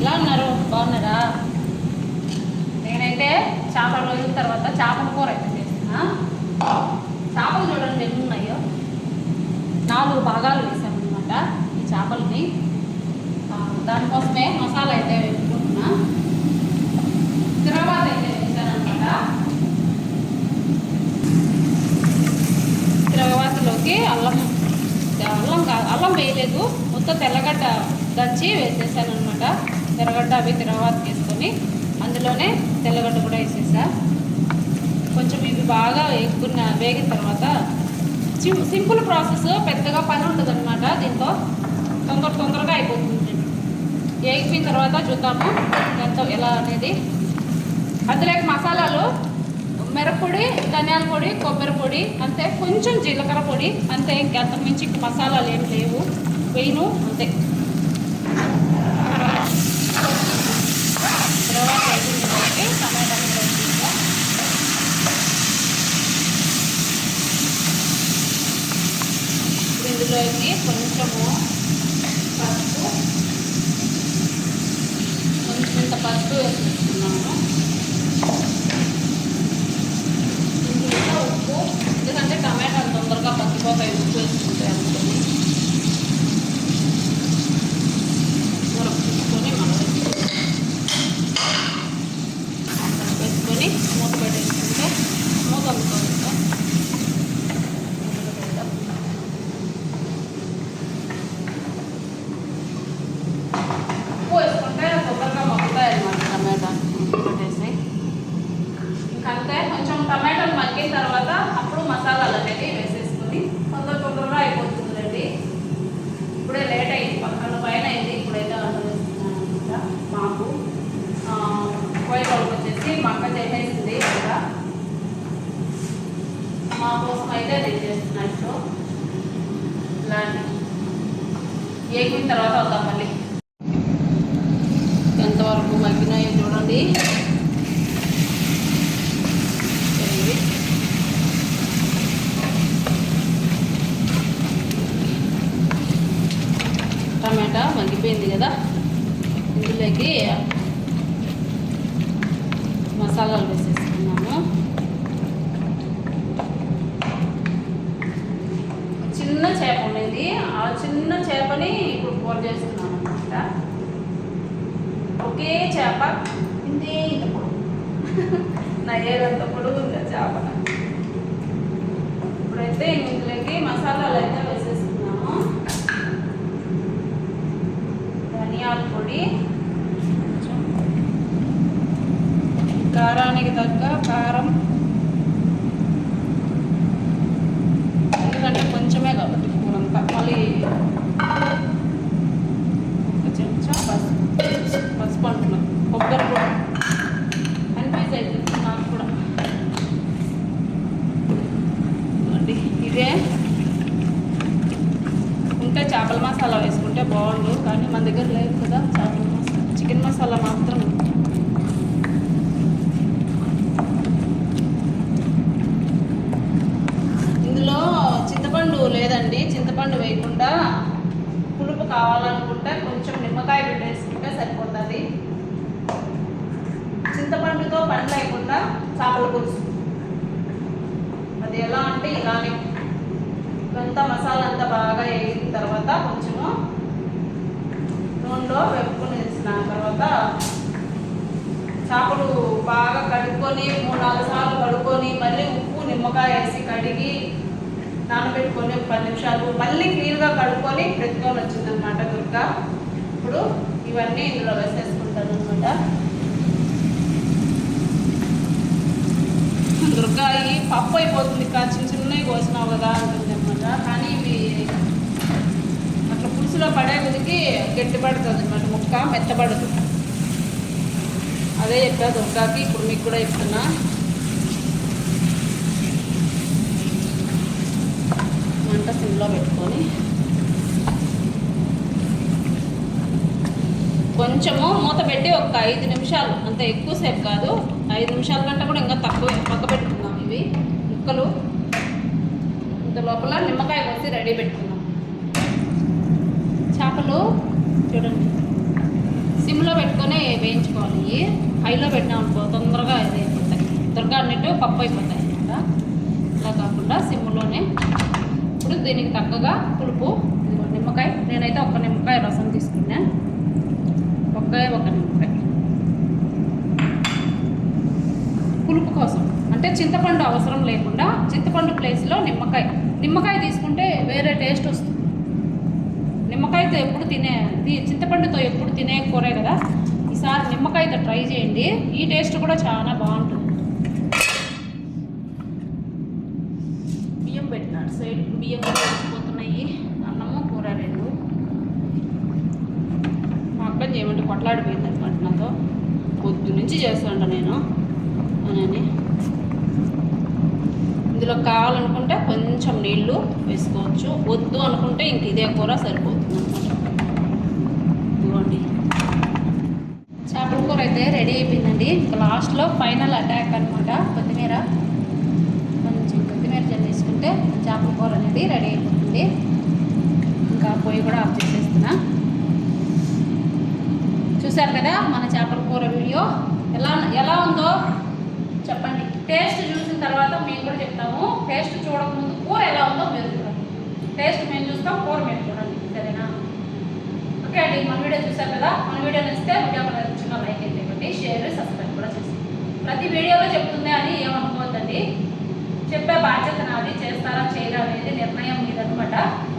ఎలా ఉన్నారు? బాగున్నారా? నేనైతే చేపల రోజుల తర్వాత చేపల కూర అయితే చేసిన చేపలు చూడండి ఎన్ని ఉన్నాయో. నాలుగు భాగాలు వేసాను అనమాట ఈ చేపలని. దానికోసమే మసాలా అయితే వేసుకుంటున్నా. తర్వాత అయితే వేసానమాట తిరగవాతలోకి అల్లం అల్లం కాదు అల్లం వేయలేదు. మొత్తం తెల్లగడ్డ దంచి వేసేసాను అనమాట తెల్లగడ్డ అవి తర్వాత తీసుకొని అందులోనే తెల్లగడ్డ కూడా వేసేసా. కొంచెం ఇవి బాగా ఎక్కున్న వేగిన తర్వాత సింపుల్ ప్రాసెస్ పెద్దగా పని ఉంటుంది అనమాట దీంతో. తొందర తొందరగా అయిపోతుంది. వేగిపోయిన తర్వాత చూద్దాము ఎంతో ఎలా అనేది. అందులోకి మసాలాలు మిరపొడి ధనియాల పొడి కొబ్బరి పొడి అంతే. కొంచెం జీలకర్ర పొడి అంతే. ఇంకంతకు మించి మసాలాలు ఏం లేవు. వేయను అంతే తర్వాత వేసిన తర్వాత టమాటాలు కూడా వేసేసా. ఇప్పుడు కొంచెము పసుపు. కొంచెంత పసుపు వేసుకున్నాము ఇంకా ఉప్పు ఎందుకంటే టమాటాలు తొందరగా పచ్చిపోతాయి ఉప్పు వేసుకుంటే అందుకని కూర తీసుకొని మనం వేసుకొని మూత పెట్టేసుకుంటే మూత అనుకోవాలి ఉప్పు వేసుకుంటే తొందరగా మగ్గుతాయి అన్నమాట టమాటా పెట్టేసి ఇంకంతే కొంచెం టమాటాలు మగ్గిన తర్వాత అప్పుడు మసాలాలు అనేది వేసేసుకొని తొందర తొందరగా అయిపోతుందండి ఇప్పుడే లేట్ అయింది పక్కన పైన అయింది ఇప్పుడైతే వంట చేస్తున్నాను అనమాట మాకు కోయిలోకి వచ్చేసి మా అక్క చేసేసింది ఇక్కడ మా కోసం అయితే నేను చేస్తున్నట్టు ఇలాంటి ఏగిన తర్వాత వద్దాం మళ్ళీ. ఎంతవరకు మగ్గినాయో చూడండి. టమాటా మగ్గిపోయింది కదా. ఇందులోకి మసాలాలు వేసేసుకున్నాము చిన్న చేప ఉండేది ఆ చిన్న చేపని ఇప్పుడు కూర చేస్తున్నాం అనమాట ఒకే చేప ఇంతే ఇంత పొడుగు. నా ఏదంత పొడుగు ఇంకా చేప. ఇప్పుడైతే ఇందులోకి మసాలాలు అయితే వేసేసుకున్నాము ధనియాల పొడి కొంచెం కారానికి తగ్గ కారం ఎందుకంటే కొంచెమే కాబట్టి కూరంతా మళ్ళీ ఒక చెంచా పసుపు పసుపు అంటున్నాం కొబ్బరి కూడా కన్ఫ్యూజ్ అవుతుంది నాకు కూడా ఇదిగోండి, ఇదే ఉంటే చేపల మసాలా వేసుకుంటే బాగుండు కానీ మన దగ్గర లేదు కదా చేపల మసాలా చికెన్ మసాలా మాత్రం. ఇందులో చింతపండు లేదండి చింతపండు వేయకుండా పులుపు కావాలనుకుంటే కొంచెం నిమ్మకాయ పెట్టేసుకుంటే సరిపోతుంది. చింతపండుతో పని లేకుండా చేపల పులుసు. అది ఎలా అంటే ఇలానే. ఇదంతా మసాలా అంతా బాగా వేగిన తర్వాత కొంచెము నూనెలో వేపుకొని వేసిన తర్వాత చేపలు బాగా కడుక్కొని మూడు నాలుగు సార్లు కడుక్కొని మళ్ళీ ఉప్పు నిమ్మకాయ వేసి కడిగి నానబెట్టుకొని ఒక పది నిమిషాలు మళ్ళీ క్లీన్గా కడుక్కొని పెట్టుకొని వచ్చిందనమాట దుర్గా. ఇప్పుడు ఇవన్నీ ఇందులో వేసేసుకుంటాను అనమాట దుర్గా ఈ పప్పు అయిపోతుంది కా? చిన్న చిన్నవి కోసినావు కదా అంటుంది అనమాట కానీ ఇవి అట్లా పులుసులో పడే కొద్దికి గట్టి పడుతుంది అనమాట. ముక్క మెత్తబడదు. అదే చెప్పా దుర్గాకి ఇప్పుడు మీకు కూడా చెప్తున్నా. మంట సిమ్లో పెట్టుకొని. కొంచెము మూత పెట్టి ఒక ఐదు నిమిషాలు అంత ఎక్కువసేపు కాదు ఐదు నిమిషాల కంటే కూడా ఇంకా తక్కువ. పక్క పెట్టుకుందాం ఇవి. ముక్కలు. ఇంత లోపల నిమ్మకాయ కోసి రెడీ పెట్టుకుందాం. చేపలు చూడండి. సిమ్లో పెట్టుకొని వేయించుకోవాలి. హైలో పెట్టినాం అనుకో తొందరగా ఇది అయిపోతాయి. త్వరగా అన్నట్టు పప్పు అయిపోతాయి అనమాట. అలా కాకుండా సిమ్లోనే ఇప్పుడు దీనికి తగ్గగా పులుపు. నిమ్మకాయ. నేనైతే ఒక్క నిమ్మకాయ రసం తీసుకున్నా. ఒకే ఒక నిమ్మకాయ. పులుపు కోసం. అంటే చింతపండు అవసరం లేకుండా చింతపండు ప్లేస్లో నిమ్మకాయ. నిమ్మకాయ తీసుకుంటే వేరే టేస్ట్ వస్తుంది. నిమ్మకాయతో ఎప్పుడు తినే చింతపండుతో ఎప్పుడు తినే కూరే కదా. ఈసారి నిమ్మకాయతో ట్రై చేయండి. ఈ టేస్ట్ కూడా చాలా బాగుంటుంది. బియ్యం పెట్టినాడు. సైడ్ బియ్యం కూడా వేసిపోతున్నాయి అన్నము కూర రెండు. మా అక్కని చేయమంటే కొట్లాడిపోయింది అనమాట నాతో పొద్దు నుంచి చేస్తాంట నేను అని. ఇందులో కావాలనుకుంటే కొంచెం నీళ్ళు వేసుకోవచ్చు. వద్దు అనుకుంటే ఇంక ఇదే కూర సరిపోతుంది అనమాట ఇదిగోండి. చేపల కూర అయితే రెడీ అయిపోయిందండి. ఇంకా లాస్ట్లో ఫైనల్ అటాక్ అనమాట కొత్తిమీర. కొంచెం కొత్తిమీర చల్లేసుకుంటే చేపల కూర అనేది రెడీ అయిపోతుంది. ఇంకా పొయ్యి కూడా ఆఫ్ చేసేస్తున్నా. చూశారు కదా మన చేపల కూర వీడియో? ఎలా ఎలా ఉందో? చెప్పండి. టేస్ట్ చూసిన తర్వాత మేము కూడా చెప్తాము టేస్ట్ చూడకముందు కూర ఎలా ఉందో మీరు చూడండి. టేస్ట్ మేము చూస్తాం కూర మీరు చూడండి. సరేనా? ఓకే అండి మన వీడియో చూసారు కదా? మన వీడియో నచ్చితే వీడియో కూడా చిన్న లైక్ అయితే ఇవ్వండి షేర్ సబ్స్క్రైబ్ కూడా చేసి ప్రతి వీడియోలో చెప్తుంది అని ఏమనుకోవద్దండి. చెప్పే బాధ్యత నాది చేస్తారా చేయరా అనేది నిర్ణయం మీదనమాట అనమాట